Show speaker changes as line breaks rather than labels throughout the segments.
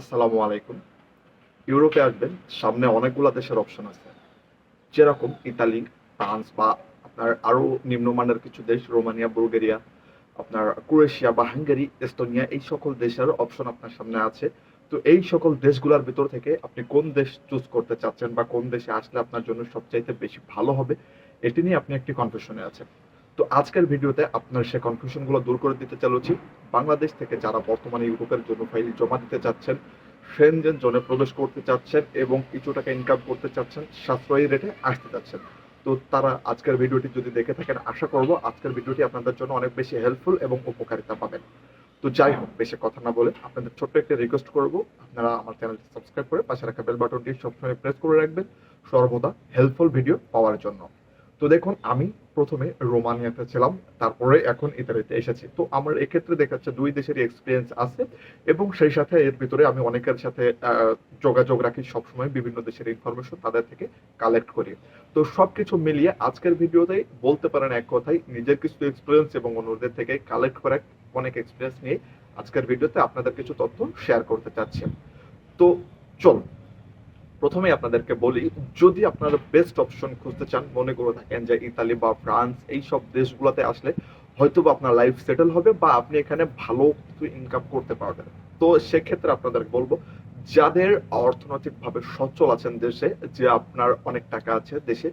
আসসালামু আলাইকুম। ইউরোপে আসবেন, সামনে অনেকগুলো দেশের অপশন আছে। যেরকম ইতালি, ফ্রান্স বা আপনার আরও নিম্নমানের কিছু দেশ, রোমানিয়া, বুলগেরিয়া, আপনার ক্রোয়েশিয়া বা হাঙ্গেরি, এস্তোনিয়া, এই সকল দেশের অপশন আপনার সামনে আছে। তো এই সকল দেশগুলোর ভিতর থেকে আপনি কোন দেশ চুজ করতে চাচ্ছেন বা কোন দেশে আসলে আপনার জন্য সবচাইতে বেশি ভালো হবে, এটি নিয়ে আপনি একটি কনফিউশনে আছেন। তো আজকের ভিডিওতে আপনার সে কনফিউশনগুলো দূর করে দিতে চলেছি। বাংলাদেশ থেকে যারা বর্তমানে ইউরোপের জন্য ফাইল জমা দিতে চাচ্ছেন সেনজেন জোনে প্রবেশ করতে চাচ্ছেন এবং কিছু টাকা ইনকাম করতে চাচ্ছেন, সাশ্রয়ী রেটে আসতে চাচ্ছেন। তো তারা আজকের ভিডিওটি যদি দেখে থাকেন, আশা করব আজকের ভিডিওটি আপনাদের জন্য অনেক বেশি হেল্পফুল এবং উপকারিতা পাবেন। তো যাই হোক, বেশি কথা না বলে আপনাদের ছোট্ট একটা রিকোয়েস্ট করব। আপনারা আমার চ্যানেলটি সাবস্ক্রাইব করে পাশে রাখা বেল বাটনটি সবসময় প্রেস করে রাখবেন। সর্বদা হেল্পফুল ভিডিও পাওয়ার জন্য। তো দেখুন, আমি প্রথমে রোমানিয়াতে ছিলাম, তারপরে এখন ইতালিতে এসেছি। তো আমার এক্ষেত্রে দেখাচ্ছে দুই দেশেরই এক্সপিরিয়েন্স আছে এবং সেই সাথে এর ভিতরে আমি অনেকের সাথে যোগাযোগ রাখি সবসময় বিভিন্ন দেশের ইনফরমেশন তাদের থেকে কালেক্ট করি। তো সবকিছু মিলিয়ে আজকের ভিডিওতেই বলতে পারেন এক কথাই নিজের কিছু এক্সপিরিয়েন্স এবং অন্যদের থেকে কালেক্ট করা অনেক এক্সপিরিয়েন্স নিয়ে আজকের ভিডিওতে আপনাদের কিছু তথ্য শেয়ার করতে চাচ্ছি। তো চল প্রথমে আপনাদেরকে বলি, যদি আপনারা বেস্ট অপশন খুঁজতে চান, মনে করে থাকেন যে ইতালি বা ফ্রান্স এই সব দেশগুলোতে আসলে হয়তো বা আপনার লাইফ সেটেল হবে বা আপনি এখানে ভালো কিছু ইনকাম করতে পারবেন। তো সেক্ষেত্রে আপনাদের বলব, যাদের অর্থনৈতিকভাবে সচল আছেন দেশে, যে আপনার অনেক টাকা আছে দেশে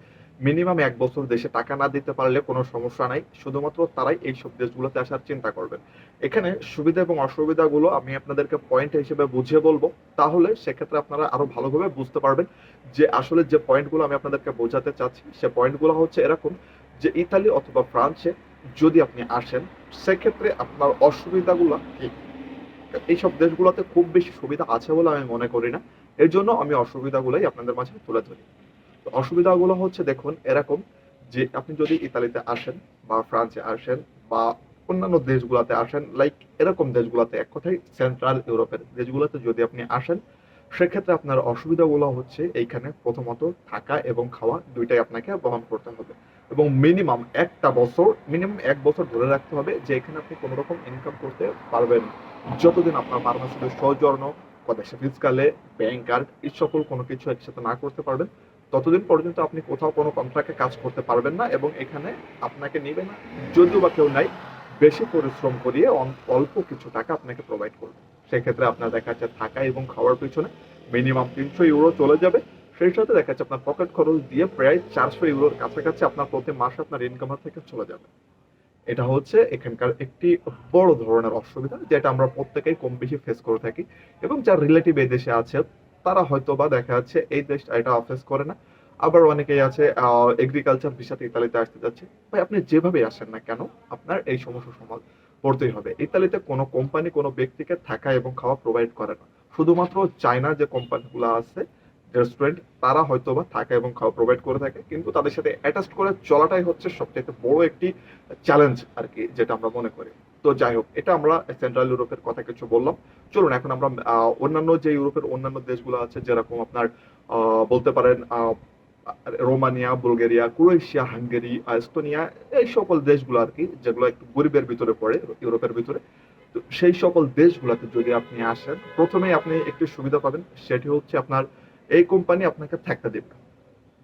মিনিমাম এক বছর দেশে টাকা না দিতে পারলে কোনো সমস্যা নাই। শুধুমাত্র তারাই এই সব দেশগুলোতে আসার চিন্তা করবেন। এখানে সুবিধা এবং অসুবিধাগুলো আমি আপনাদেরকে পয়েন্ট হিসেবে বুঝিয়ে বলব। তাহলে সেক্ষেত্রে আপনারা আরও ভালোভাবে বুঝতে পারবেন যে আসলে যে পয়েন্টগুলো আমি আপনাদেরকে বোঝাতে চাচ্ছি, সে পয়েন্টগুলো হচ্ছে এরকম যে ইতালি অথবা ফ্রান্সে যদি আপনি আসেন, সেক্ষেত্রে আপনার অসুবিধাগুলো কি? এইসব দেশগুলোতে খুব বেশি সুবিধা আছে বলে আমি মনে করি না। এর জন্য আমি অসুবিধাগুলোই আপনাদের মাঝে তুলে ধরি। অসুবিধাগুলো হচ্ছে দেখুন, এরকম যে আপনি যদি ইতালিতে আসেন বা ফ্রান্সে আসেন বা অন্যান্য দেশগুলোতে আসেন লাইক এরকম দেশগুলোতে, এক কথায় সেন্ট্রাল ইউরোপের দেশগুলোতে যদি আপনি আসেন, সেক্ষেত্রে আপনার অসুবিধাগুলো হচ্ছে এইখানে প্রথমত থাকা এবং খাওয়া দুইটাই আপনাকে বহন করতে হবে। এবং মিনিমাম একটা বছর মিনিমাম এক বছর ধরে রাখতে হবে যে এখানে আপনি কোনো রকম ইনকাম করতে পারবেন যতদিন আপনার ফার্মাসিতে সৌজন্য কদেশে ফিজিক্যালে ব্যাংক কার্ড এই সকল কোনো কিছু একসাথে না করতে পারবেন ততদিন পর্যন্ত আপনি কোথাও কোনো কন্ট্রাক্টে কাজ করতে পারবেন না এবং এখানে আপনাকে নিবে না। যদিও বা কেউ নাই বেশি পরিশ্রম করিয়ে অল্প কিছু টাকা আপনাকে প্রোভাইড করবে। সেক্ষেত্রে আপনার দেখা যাচ্ছে থাকা এবং খাওয়ার পিছনে মিনিমাম তিনশো ইউরো চলে যাবে। সেই সাথে দেখা যাচ্ছে আপনার পকেট খরচ দিয়ে প্রায় চারশো ইউরোর কাছাকাছি আপনার প্রতি মাসে আপনার ইনকামের থেকে চলে যাবে। এটা হচ্ছে এখানকার একটি বড় ধরনের অসুবিধা, যেটা আমরা প্রত্যেকেই কম বেশি ফেস করে থাকি এবং যার রিলেটিভ এদেশে দেশে আছে। তারা হয়তো বা দেখা যাচ্ছে এই দেশটা এটা অফেস করে না। আবার অনেকেই আছে এগ্রিকালচার ভিসাতে ইতালিতে আসতে যাচ্ছে। ভাই, আপনি যেভাবে আসেন না কেন, আপনার এই সমস্যা সমাজ পড়তেই হবে। ইতালিতে কোনো কোম্পানি কোনো ব্যক্তিকে থাকা এবং খাওয়া প্রোভাইড করে না। শুধুমাত্র চায়না যে কোম্পানিগুলো আছে রেস্টুরেন্ট তারা হয়তো বা থাকা এবং খাওয়া প্রোভাইড করে থাকে। কিন্তু তাদের সাথে অ্যাটাচ করে চলাটাই হচ্ছে সবচেয়ে বড় একটি চ্যালেঞ্জ আর কি যেটা আমরা মনে করি। তো যাই হোক, এটা আমরা সেন্ট্রাল ইউরোপের কথা কিছু বললাম। চলুন, এখন আমরা অন্যান্য যে ইউরোপের অন্যান্য দেশগুলো আছে, যেরকম আপনার বলতে পারেন Romania, Bulgaria, Croatia, Hungary, Estonia, এই সকল দেশগুলো আর কি, যেগুলো একটু গরিবের ভিতরে পড়ে, ইউরোপের ভিতরে। তো সেই সকল দেশগুলোতে যদি আপনি আসেন, প্রথমেই আপনি একটু সুবিধা পাবেন, সেটি হচ্ছে আপনার এই কোম্পানি আপনাকে থাকতে দেবে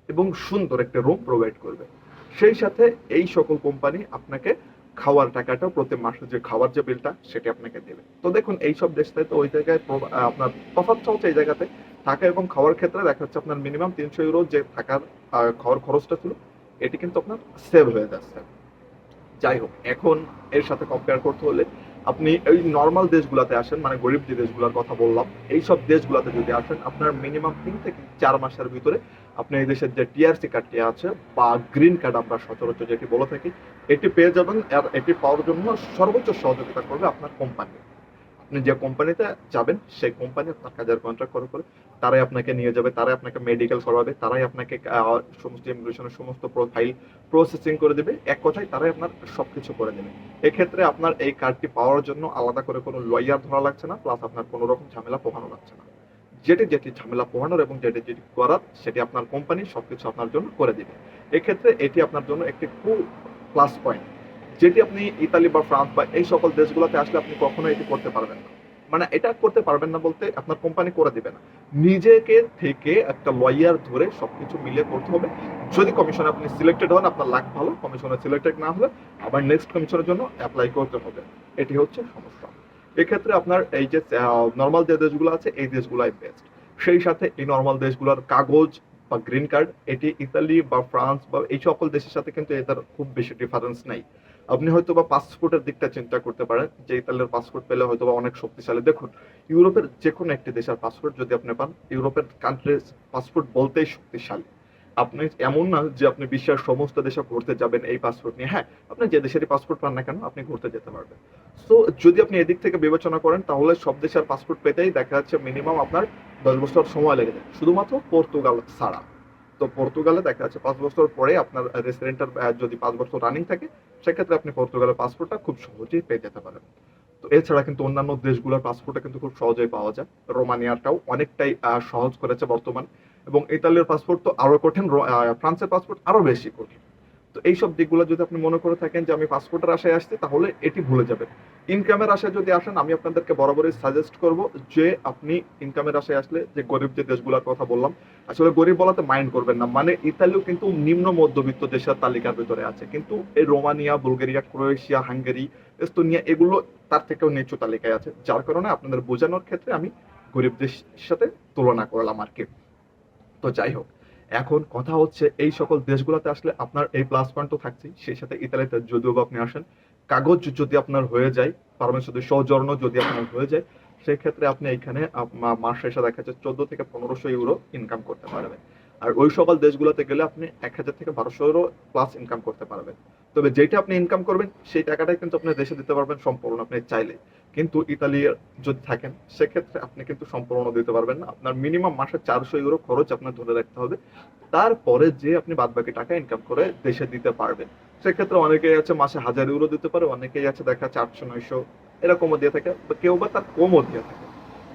এবং সুন্দর একটা রুম প্রোভাইড করবে। সেই সাথে এই সকল কোম্পানি আপনাকে খাওয়ার টাকাটা প্রতি মাসে যে খাওয়ার যে বিলটা সেটা আপনাকে দেবে। তো দেখুন এই সব দেশটায় তো ওই জায়গায় আপনার তফাৎটা হচ্ছে এই জায়গাতে। থাকা এবং খাওয়ার ক্ষেত্রে দেখা যাচ্ছে আপনার মিনিমাম তিনশো ইউরো যে থাকার খাওয়ার খরচটা ছিল, এটি কিন্তু আপনার সেভ হয়ে যাচ্ছে। যাই হোক, এখন এর সাথে কম্পেয়ার করতে হলে আপনি এই নর্মাল দেশগুলোতে আসেন মানে গরিব যে দেশগুলোর কথা বললাম এই সব দেশগুলোতে যদি আসেন, আপনার মিনিমাম তিন থেকে চার মাসের ভিতরে আপনি এই দেশের যে টিআরসি কার্ডটি আছে বা গ্রিন কার্ড আমরা সচরাচর যেটি বলে থাকি, এটি পেয়ে যাবেন আর এটি পাওয়ার জন্য সর্বোচ্চ সহযোগিতা করবে আপনার কোম্পানি আপনি যে কোম্পানিতে যাবেন, সেই কোম্পানি আপনার কাজের কন্ট্রাক্ট করে করে তারাই আপনাকে নিয়ে যাবে, তারাই আপনাকে মেডিকেল করাবে, তারাই আপনাকে সমস্ত ইমিগ্রেশনের সমস্ত ফাইল প্রসেসিং করে দেবে। এক কথায় তারাই আপনার সবকিছু করে দেবে। এক্ষেত্রে আপনার এই কার্ডটি পাওয়ার জন্য আলাদা করে কোনো লয়ার ধরা লাগছে না প্লাস আপনার কোনো রকম ঝামেলা পোহানো লাগছে না। যেটি যেটি ঝামেলা পোহানোর এবং যেটি যেটি করার, সেটি আপনার কোম্পানি সবকিছু আপনার জন্য করে দিবে। এক্ষেত্রে এটি আপনার জন্য একটি খুব প্লাস পয়েন্ট যেটি আপনি ইতালি বা ফ্রান্স বা এই সকল দেশগুলোতে আসলে আপনি কখনো এটি করতে পারবেন না। মানে এটা করতে পারবেন না বলতে আপনার কোম্পানি করে দিবে না। নিজেকে থেকে একটা লয়ার ধরে সবকিছু মিলিয়ে করতে হবে। যদি কমিশনে আপনি সিলেক্টেড হন, আপনার লাখ ভালো। কমিশনে সিলেক্টেড না হলে আবার নেক্সট কমিশনের জন্য অ্যাপ্লাই করতে হবে। এটি হচ্ছে সমস্যা। এক্ষেত্রে আপনার এই যে নর্মাল যে দেশগুলো আছে, এই দেশগুলাই বেস্ট সেই সাথে এই নর্মাল দেশগুলোর কাগজ বা গ্রিন কার্ড এটি ইতালি বা ফ্রান্স বা এই সকল দেশের সাথে কিন্তু এটার খুব বেশি ডিফারেন্স নাই। আপনি হয়তো বা পাসপোর্টের দিকটা চিন্তা করতে পারেন, যে ইতালির পাসপোর্ট পেলে হয়তো বা অনেক শক্তিশালী। দেখুন, ইউরোপের যে কোনো একটি দেশের পাসপোর্ট যদি আপনি পান, ইউরোপের কান্ট্রির পাসপোর্ট বলতেই শক্তিশালী। আপনি এমন না যে আপনি বিশ্বের সমস্ত দেশে ঘুরতে যাবেন এই পাসপোর্ট নিয়ে। হ্যাঁ আপনি যে দেশেরই পাসপোর্ট পান না কেন, আপনি ঘুরতে যেতে পারবেন। সো যদি আপনি এদিক থেকে বিবেচনা করেন, তাহলে সব দেশের পাসপোর্ট পেতেই দেখা যাচ্ছে মিনিমাম আপনার দশ বছর সময় লেগে যায়। শুধুমাত্র পর্তুগাল ছাড়া। তো পর্তুগালে দেখা যাচ্ছে পাঁচ বছর পরে আপনার রেসিডেন্টের যদি পাঁচ বছর রানিং থাকে, সেক্ষেত্রে আপনি পর্তুগালের পাসপোর্টটা খুব সহজেই পেয়ে যেতে পারেন। তো এছাড়া কিন্তু অন্যান্য দেশগুলোর পাসপোর্টটা কিন্তু খুব সহজেই পাওয়া যায়। রোমানিয়াটাও অনেকটাই সহজ করেছে বর্তমান। এবং ইতালির পাসপোর্ট তো আরও কঠিন ফ্রান্সের পাসপোর্ট আরও বেশি কঠিন। তো এইসব দিকগুলো যদি আপনি মনে করে থাকেন যে আমি পাসপোর্টের আশায় আসছি, তাহলে এটি ভুলে যাবেন। ইনকামের আশায় যদি আসেন, আমি আপনাদেরকে বরাবরই সাজেস্ট করব যে আপনি ইনকামের আশায় আসলে যে গরিব যে দেশগুলোর কথা বললাম, আসলে গরিব বলাতে মাইন্ড করবেন না। মানে ইতালিও কিন্তু নিম্ন মধ্যবিত্ত দেশের তালিকার ভিতরে আছে। কিন্তু এই Romania, Bulgaria, Croatia, Hungary, Estonia, এগুলো তার থেকেও নিচু তালিকায় আছে। যার কারণে আপনাদের বোঝানোর ক্ষেত্রে আমি গরিব দেশের সাথে তুলনা করলাম আর কি। তো যাই হোক, এখন কথা হচ্ছে এই সকল দেশগুলোতে আসলে আপনার এই প্লাস পয়েন্ট তো থাকছেই। সেই সাথে ইতালিতে যদিও বা আপনি আসেন, কাগজ যদি আপনার হয়ে যায় পারমেন্ট সাথে সৌজন্য যদি আপনার হয়ে যায়, সেক্ষেত্রে আপনি এখানে মাস শেষে দেখা যাচ্ছে চোদ্দ থেকে পনেরোশো ইউরো ইনকাম করতে পারবেন। আর ওই সকল দেশগুলোতে গেলে আপনি এক হাজার থেকে বারোশো ইউরো প্লাস ইনকাম করতে পারবেন। তবে যেটা আপনি ইনকাম করবেন, সেই টাকাটাই কিন্তু আপনি দেশে দিতে পারবেন সম্পূর্ণ আপনি চাইলে। কিন্তু ইতালি যদি থাকেন, সেক্ষেত্রে আপনি কিন্তু সম্পূর্ণ দিতে পারবেন না। আপনার মিনিমাম মাসে চারশো ইউরো খরচ আপনার ধরে রাখতে হবে। তারপরে যে আপনি বাদ বাকি টাকা ইনকাম করে দেশে দিতে পারবেন। সেক্ষেত্রে অনেকেই আছে মাসে হাজার ইউরো দিতে পারে, অনেকেই আছে দেখা চারশো নয়শো এরকমও দিয়ে থাকে কেউ বা তার কমও দিয়ে থাকে।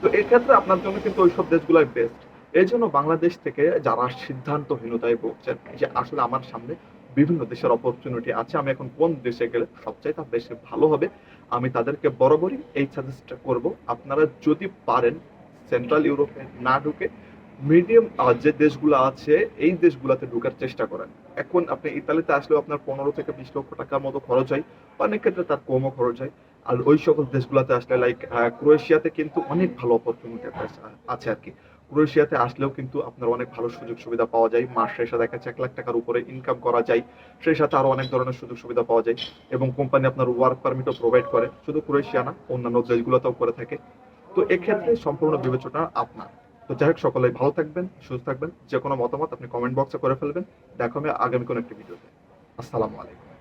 তো এক্ষেত্রে আপনার জন্য কিন্তু ওইসব দেশগুলাই বেস্ট এই জন্য বাংলাদেশ থেকে যারা সিদ্ধান্তহীনতায় ভুগছেন, যে আসলে আমার সামনে বিভিন্ন দেশের অপরচুনিটি আছে। আমি এখন কোন দেশে গেলে সবচাইতে বেশি ভালো হবে, আমি তাদেরকে বরাবরই এই সাজেস্টটা করব। আপনারা যদি পারেন সেন্ট্রাল ইউরোপে না ঢুকে মিডিয়াম যে দেশগুলো আছে, এই দেশগুলোতে ঢোকার চেষ্টা করেন। এখন আপনি ইতালিতে আসলেও আপনার পনেরো থেকে বিশ লক্ষ টাকার মতো খরচ হয়। অনেক ক্ষেত্রে তার কমও খরচ হয়। আর ওই সকল দেশগুলোতে আসলে লাইক ক্রোয়েশিয়াতে কিন্তু অনেক ভালো অপরচুনিটি আছে আর কি। ক্রোয়েশিয়াতে আসলেও কিন্তু আপনার অনেক ভালো সুযোগ সুবিধা পাওয়া যায়। মাস শেষে দেখা যাচ্ছে এক লাখ টাকার উপরে ইনকাম করা যায়। সেই সাথে আরও অনেক ধরনের সুযোগ সুবিধা পাওয়া যায় এবং কোম্পানি আপনার ওয়ার্ক পারমিটও প্রোভাইড করে। শুধু ক্রোয়েশিয়া না, অন্যান্য দেশগুলোতেও করে থাকে। তো এক্ষেত্রে সম্পূর্ণ বিবেচনা আপনার। তো যাই হোক সকলে ভালো থাকবেন, সুস্থ থাকবেন। যে কোনো মতামত আপনি কমেন্ট বক্সে করে ফেলবেন। দেখা হবে আগামী কোনো একটি ভিডিওতে আসসালামু আলাইকুম।